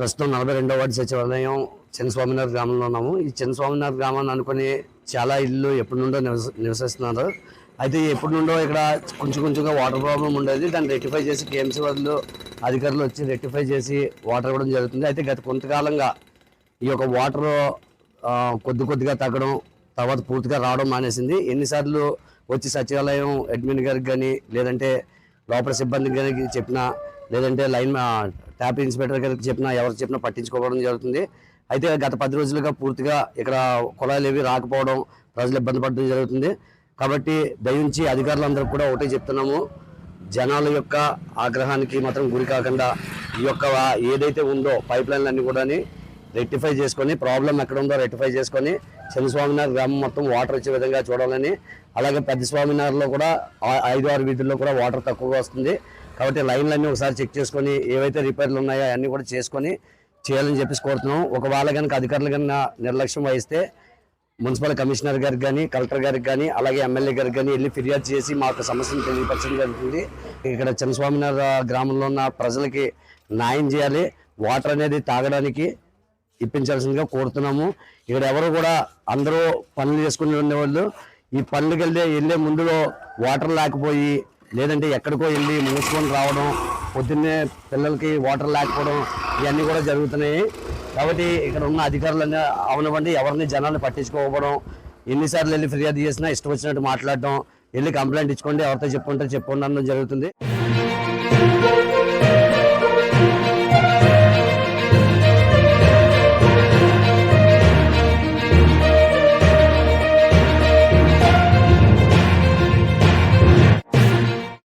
ప్రస్తుతం నలభై రెండవ వార్డు సచివాలయం చిన్నస్వామినాథ్ గ్రామంలో ఉన్నాము. ఈ చిన్నస్వామినాథ్ గ్రామాన్ని అనుకుని చాలా ఇల్లు ఎప్పటి నుండో నివస నివసిస్తున్నారు. అయితే ఎప్పటి నుండో ఇక్కడ కొంచెం కొంచెంగా వాటర్ ప్రాబ్లం ఉండేది. దాన్ని రెక్టిఫై చేసి కేఎంసీ వాళ్ళు అధికారులు వచ్చి రెక్టిఫై చేసి వాటర్ ఇవ్వడం జరుగుతుంది. అయితే గత కొంతకాలంగా ఈ యొక్క వాటర్ కొద్ది కొద్దిగా తగ్గడం తర్వాత పూర్తిగా రావడం మానేసింది. ఎన్నిసార్లు వచ్చి సచివాలయం అడ్మిన్ గారికి కానీ లేదంటే లోపల సిబ్బందికి కానీ చెప్పినా లేదంటే లైన్ ట్యాప్ ఇన్స్పెక్టర్ గారికి చెప్పినా ఎవరు చెప్పినా పట్టించుకోవడం జరుగుతుంది. అయితే గత పది రోజులుగా పూర్తిగా ఇక్కడ కుళాయిలు ఏవి రాకపోవడం ప్రజలు ఇబ్బంది పడడం జరుగుతుంది. కాబట్టి దయించి అధికారులందరూ కూడా ఒకటే చెప్తున్నాము. జనాల యొక్క ఆగ్రహానికి మాత్రం గురి కాకుండా ఈ యొక్క ఏదైతే ఉందో పైప్ లైన్లన్నీ కూడా రెక్టిఫై చేసుకొని ప్రాబ్లం ఎక్కడ ఉందో రెక్టిఫై చేసుకొని చిన్నస్వామినార్ గ్రామం మొత్తం వాటర్ వచ్చే విధంగా చూడాలని అలాగే పెద్ద స్వామినార్లో కూడా ఐదు ఆరు వీధుల్లో కూడా వాటర్ తక్కువగా వస్తుంది. కాబట్టి లైన్లన్నీ ఒకసారి చెక్ చేసుకొని ఏవైతే రిపేర్లు ఉన్నాయో అన్నీ కూడా చేసుకొని చేయాలని చెప్పేసి కోరుతున్నాం. ఒకవేళ కనుక అధికారులు కన్నా నిర్లక్ష్యం వహిస్తే మున్సిపల్ కమిషనర్ గారికి కానీ కలెక్టర్ గారికి కానీ అలాగే ఎమ్మెల్యే గారికి కానీ వెళ్ళి ఫిర్యాదు చేసి మాకు సమస్యను తెలియపరచడం జరుగుతుంది. ఇక్కడ చిన్నస్వామినాథ గ్రామంలో ఉన్న ప్రజలకి న్యాయం చేయాలి. వాటర్ అనేది తాగడానికి ఇప్పించాల్సిందిగా కోరుతున్నాము. ఇక్కడ ఎవరు కూడా అందరూ పనులు చేసుకుని ఉండేవాళ్ళు ఈ పనులకు వెళ్ళే వెళ్ళే ముందులో వాటర్ లేకపోయి లేదంటే ఎక్కడికో వెళ్ళి మూసుకొని రావడం పొద్దున్నే పిల్లలకి వాటర్ లేకపోవడం ఇవన్నీ కూడా జరుగుతున్నాయి. కాబట్టి ఇక్కడ ఉన్న అధికారులన్నీ అవనివ్వండి ఎవరిని జనాన్ని పట్టించుకోకపోవడం ఎన్నిసార్లు వెళ్ళి ఫిర్యాదు చేసినా ఇష్టం వచ్చినట్టు మాట్లాడడం వెళ్ళి కంప్లైంట్ ఇచ్చుకోండి ఎవరితో చెప్పుకుంటే చెప్పుకోండి అనడం జరుగుతుంది.